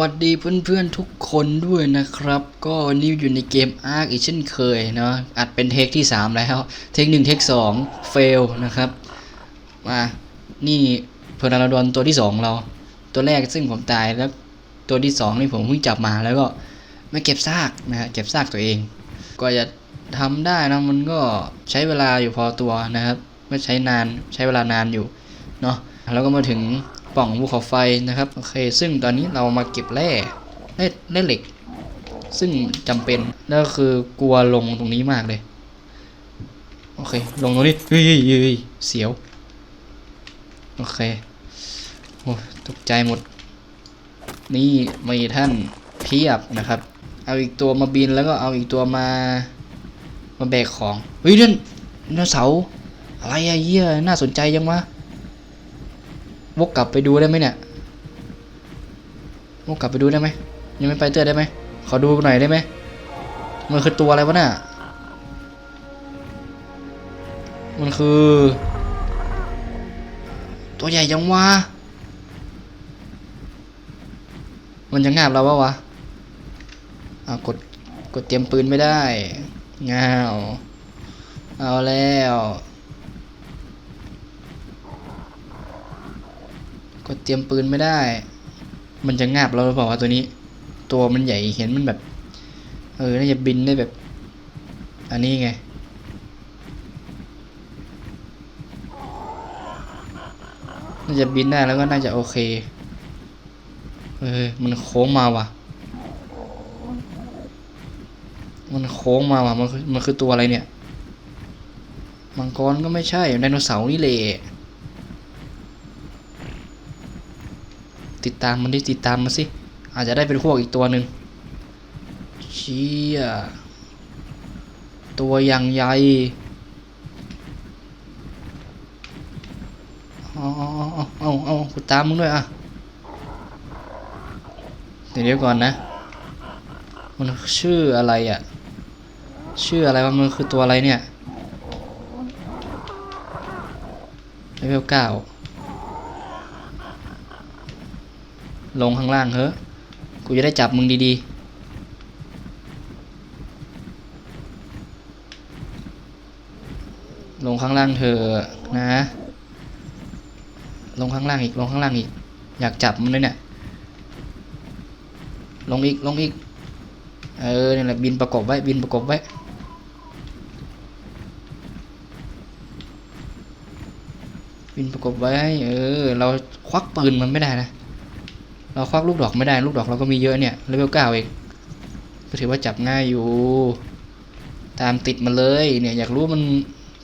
วัสดีเพื่อนๆทุกคนด้วยนะครับ ก็นี่อยู่ในเกม Ark อีกเช่นเคยเนาะอัดเป็นเทคที่ 3 แล้ว เทค1เทค2เฟลนะครับ มานี่เพอร์นาโดนตัวที่ 2 เรา ตัวแรกซึ่งผมตายแล้วตัวที่ 2 นี่ผมเพิ่งจับมาแล้วก็ไม่เก็บซากนะฮะเก็บซากตัวเอง ก็จะทำได้นะมันก็ใช้เวลาอยู่พอตัวนะครับ ไม่ใช้นานใช้เวลานานอยู่เนาะแล้วก็มาถึง ป่องภูเขาไฟนะครับโอเคซึ่งตอนนี้เรามาเก็บแร่แร่แร่เหล็ก ซึ่งจำเป็นแล้วก็คือกลัวลงตรงนี้มากเลยโอเคลงตรงนี้เฮ้ยเฮ้ยเฮ้ยเสียวโอเคโอ้ตกใจหมด นี่มีท่านเพียบนะครับ เอาอีกตัวมาบินแล้วก็เอาอีกตัวมามาแบกของเฮ้ยเดินไดโนเสาอะไรอะเยี่ยน่าสนใจยังวะ วกกลับไปดูได้ไหมเนี่ยวกกลับไปดูได้ไหมยังไม่ไปเจอได้ไหมขอดูหน่อยได้ไหมมันคือตัวอะไรวะน่ะมันคือ ตัวใหญ่ยังวะมันจะงาบเราวะวะอ่ากดกดเตรียมปืนไม่ได้ง้าวเอาแล้ว กดเตรียมปืนไม่ได้ มันจะงาบเราหรือเปล่าวะตัวนี้ ตัวมันใหญ่เห็นมันแบบ เออ น่าจะบินได้แบบ อันนี้ไง น่าจะบินได้แล้วก็น่าจะโอเค เออ มันโค้งมาว่ะ มันโค้งมาว่ะ มันมันคือตัวอะไรเนี่ย มังกรก็ไม่ใช่ ไดโนเสาร์นี่แหละ ติดตามมันดิติดตามมันสิ อาจจะได้เป็นพวกอีกตัวหนึ่งเชี่ยตัวอย่างใหญ่เอาเอาเอาเออากูตามมึงด้วยอะเดี๋ยวเดี๋ยวก่อนนะ มันชื่ออะไรอะ ชื่ออะไรวะมันคือตัวอะไรเนี่ยเลเวลเก้า ลงข้างล่างเฮ้อะกูจะได้จับมึงดีๆ ลงข้างล่างเธอนะ ลงข้างล่างอีก ลงข้างล่างอีก อยากจับมันเลยเนี่ย ลงอีก ลงอีก เออนี่แหละบินประกบไว้ บินประกบไว้ บินประกบไว้ เออ เราควักปืนมันไม่ได้นะ เราควักลูกดอกไม่ได้ลูกดอกเราก็มีเยอะเนี่ยเลเวลเก้าเองก็ถือว่าจับง่ายอยู่ ตามติดมาเลยเนี่ยอยากรู้มัน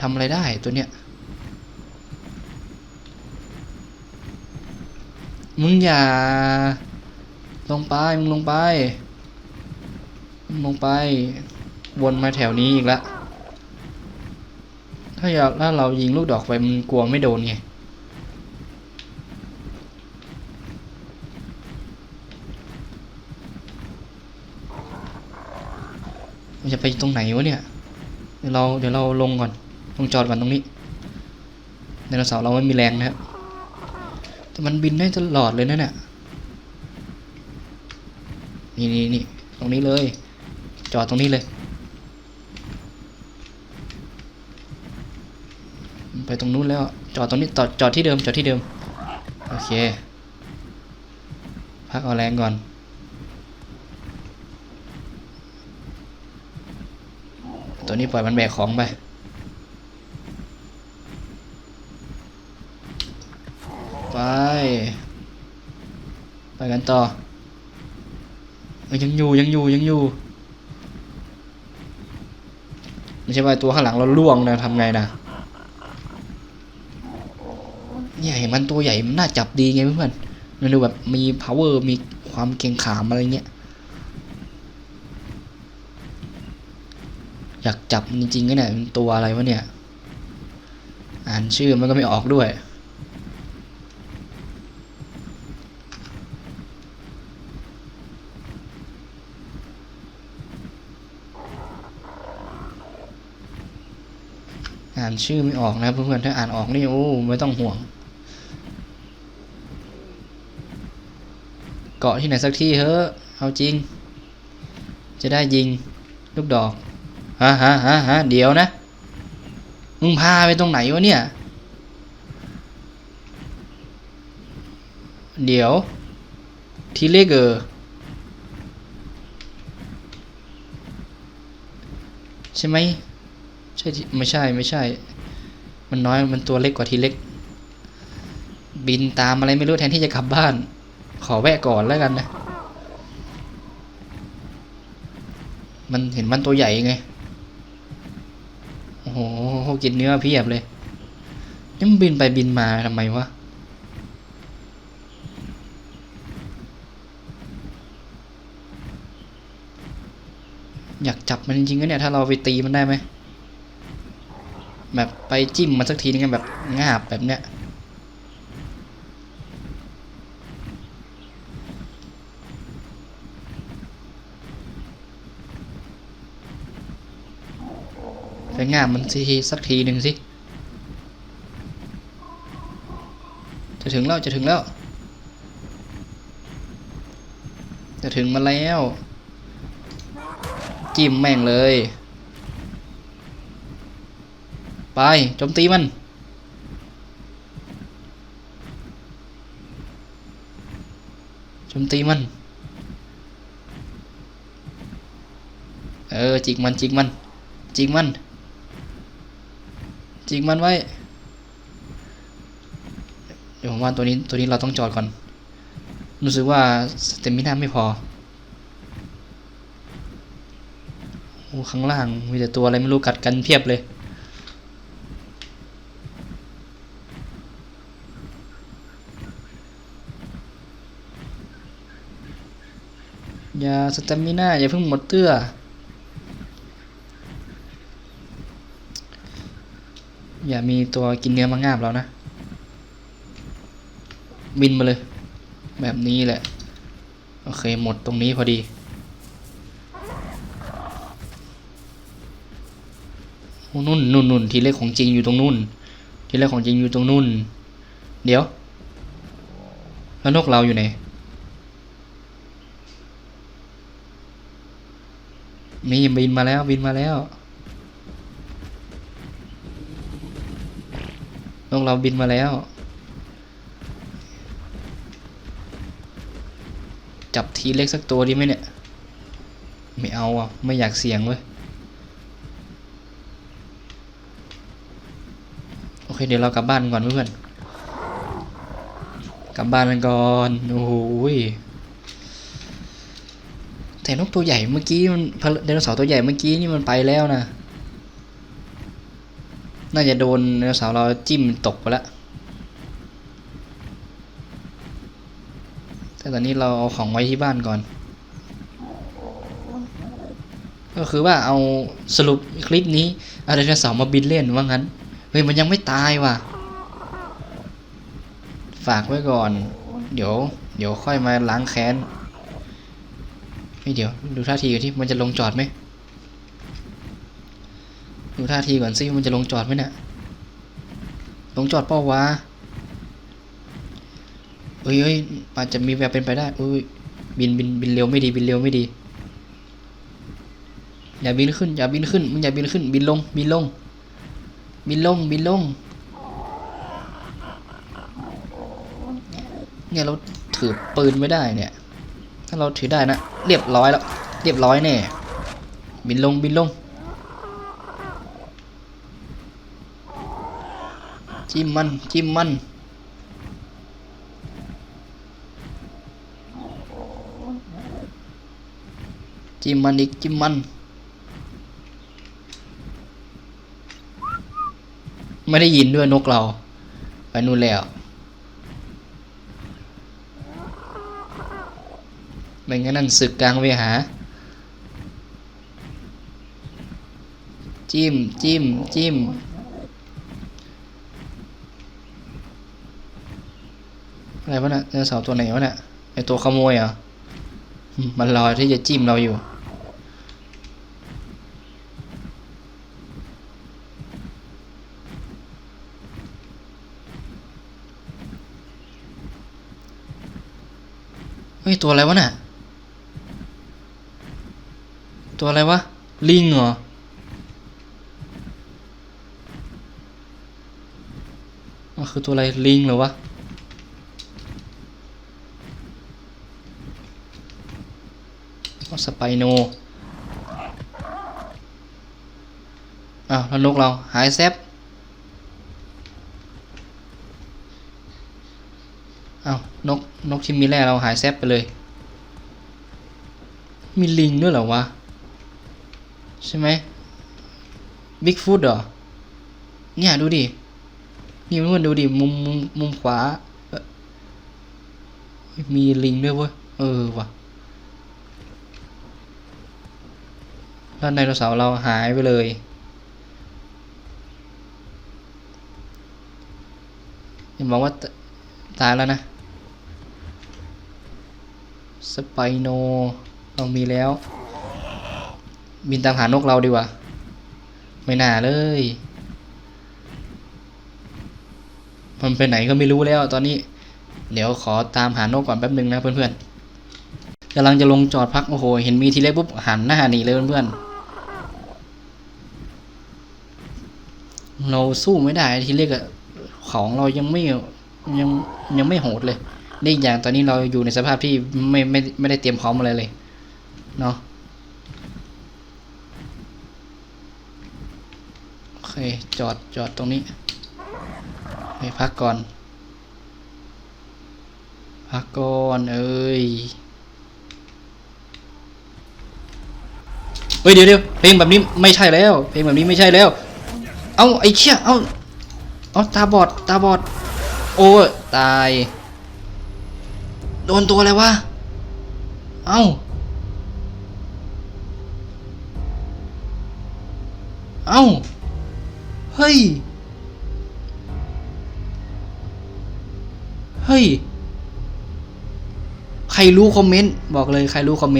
ทำอะไรได้ตัวเนี้ยมึงอย่า ลงไปมึงลงไปมึงลงไป วนมาแถวนี้อีกละถ้าอยากถ้าเรายิงลูกดอกไปมันกลัวไม่โดนไง มันจะไปตรงไหนวะเนี่ย เดี๋ยวเราเดี๋ยวเราลงก่อนลงจอดก่อนตรงนี้ไดโนเสาร์เราไม่มีแรงนะครับแต่มันบินได้ตลอดเลยนะเนี่ยนี่นี่นี่ตรงนี้เลย จอดตรงนี้เลยไปตรงนู้นแล้วจอดตรงนี้จอดจอดที่เดิมจอดที่เดิมโอเคพักเอาแรงก่อน ตัวนี้ปล่อยมันแบกของไปไป ไปกันต่อยังอยู่ยังอยู่ยังอยู่ไม่ใช่ว่าตัวข้างหลังเราล่วงนะทำไงนะเนี่ยเห็นมันตัวใหญ่มันน่าจับดีไงเพื่อนมันดูแบบมี power มีความเก่งขามอะไรเงี้ย อยากจับจริงๆก็เนี่ยมันตัวอะไรวะเนี่ย อ่านชื่อมันก็ไม่ออกด้วย อ่านชื่อไม่ออกนะเพื่อนๆถ้าอ่านออกนี่โอ้ไม่ต้องห่วง เกาะที่ไหนสักที่เฮ้อะเอาจริง จะได้ยิงลูกดอก ฮะฮะฮะฮะเดี๋ยวนะ มึงพาไปตรงไหนวะเนี่ย เดี๋ยว ทีเล็กเออใช่ไหมใช่ไม่ใช่ไม่ใช่ มันน้อยมันตัวเล็กกว่าทีเล็ก บินตามอะไรไม่รู้แทนที่จะกลับบ้าน ขอแวะก่อนแล้วกันนะ มันเห็นมันตัวใหญ่ไง กินเนื้อเพียบเลยนี่มันบินไปบินมาทำไมวะอยากจับมันจริงๆเนี่ยถ้าเราไปตีมันได้ไหมแบบไปจิ้มมันสักทีนึงแบบงาบแบบเนี้ย ไปงามมันทีสักทีหนึ่งสิ จะถึงแล้วจะถึงแล้ว จะถึงมาแล้ว จิ้มแม่งเลย ไปโจมตีมันโจมตีมัน เออจิกมันจิกมันจิกมัน จิกมันไว้เดี๋ยวผมว่าตัวนี้ตัวนี้เราต้องจอดก่อน รู้สึกว่าสเตมินาไม่พอโอ้ข้างล่างมีแต่ตัวอะไรไม่รู้กัดกันเพียบเลยอย่าสเตมินาอย่าเพิ่งหมดเตื้อ อย่ามีตัวกินเนื้อมางาบเรานะ บินมาเลย แบบนี้แหละ โอเคหมดตรงนี้พอดี นุ่นนุ่นนุ่นทีเล็กของจริงอยู่ตรงนู่น ทีเล็กของจริงอยู่ตรงนู่น เดี๋ยว แล้วนกเราอยู่ไหนมีบินมาแล้วบินมาแล้ว นกเราบินมาแล้ว จับทีเล็กสักตัวดีไหมเนี่ย ไม่เอาอะ ไม่อยากเสี่ยงเว้ย โอเค เดี๋ยวเรากลับบ้านก่อนเพื่อนกลับบ้านกันก่อน โอ้โหแต่นกตัวใหญ่เมื่อกี้มันไดโนเสาร์ตัวใหญ่เมื่อกี้นี่มันไปแล้วนะ น่าจะโดนไดโนเสาร์เราจิ้มตกไปแล้วแต่ตอนนี้เราเอาของไว้ที่บ้านก่อน ก็คือว่าเอาสรุปคลิปนี้เอาไดโนเสาร์มาบินเล่นว่างั้น เฮ้ยมันยังไม่ตายว่ะ ฝากไว้ก่อน เดี๋ยว เดี๋ยวค่อยมาล้างแค้นเฮ้ยเดี๋ยวดูท่าทีก่อนที่มันจะลงจอดไหม ดูท่าทีก่อนสิมันจะลงจอดไหมเนี่ยลงจอดเป้าวะเอ้ยเอ้ยอาจจะมีแววเป็นไปได้อุ้ยบินบินบินเร็วไม่ดีบินเร็วไม่ดี อย่าบินขึ้นอย่าบินขึ้นมึงอย่าบินขึ้น บินลงบินลง บินลงบินลง เนี่ยเราถือปืนไม่ได้เนี่ย ถ้าเราถือได้นะ เรียบร้อยแล้ว เรียบร้อยแน่ บินลงบินลง จิ้มมัน จิ้มมัน จิ้มมันอีก จิ้มมัน ไม่ได้ยินด้วยนกเรา ไปนู่นแล้วไม่งั้นนั่นศึกกลางเวหา จิ้ม จิ้ม จิ้ม อะ ไรวะน่ะไดโนเสาร์ตัวไหนวะน่ะไอตัวขโมยเหรอมันรอที่จะจิ้มเราอยู่ฮ้ย ตัวอะไรวะน่ะตัวอะไรวะ ลิงเหรอมันคือตัวอะไรลิงเหรอวะ อ๋อ สไปโนอ้าวแล้วนกเราหายแซบอ้าวนกนกที่มีแร่เราหายแซบไปเลย มีลิงด้วยเหรอวะ ใช่ไหมบิ๊กฟุตเหรอ เนี่ยดูดิ นี่เพื่อนดูดิ มุมมุมมุมขวาเออมีลิงด้วยเว้ย เออว่ะ แล้วไดโนเสาร์เราหายไปเลยย่าบอกว่าตตายแล้วนะ สไปโนเรามีแล้ว บินตามหานกเราดีกว่า ไม่น่าเลย มันไปไหนก็ไม่รู้แล้วตอนนี้ เดี๋ยวขอตามหานกก่อนแป๊บนึงนะเพื่อนๆกำลังจะลงจอดพัก โอ้โห เห็นมีทีเล็กปุ๊บหันหน้าหนีเลยเพื่อนๆ เราสู้ไม่ได้ทีเล็กอะของเรายังไม่ยังยังไม่โหดเลยนี่อีกอย่างตอนนี้เราอยู่ในสภาพที่ไม่ไม่ไม่ได้เตรียมพร้อมอะไรเลยเนาะโอเคจอดจอดตรงนี้ไปพักก่อน พักก่อนเอ้ยเฮ้ยเดี๋ยวเดี๋ยวเพลงแบบนี้ไม่ใช่แล้ว เพลงแบบนี้ไม่ใช่แล้ว เอาไอ้เชี่ยเอาเอาตาบอดตาบอด โอ้ตาย โดนตัวอะไรวะ เอ้าเอ้า เฮ้ย เฮ้ย ใครรู้คอมเมนต์ บอกเลยใครรู้คอมเมนต์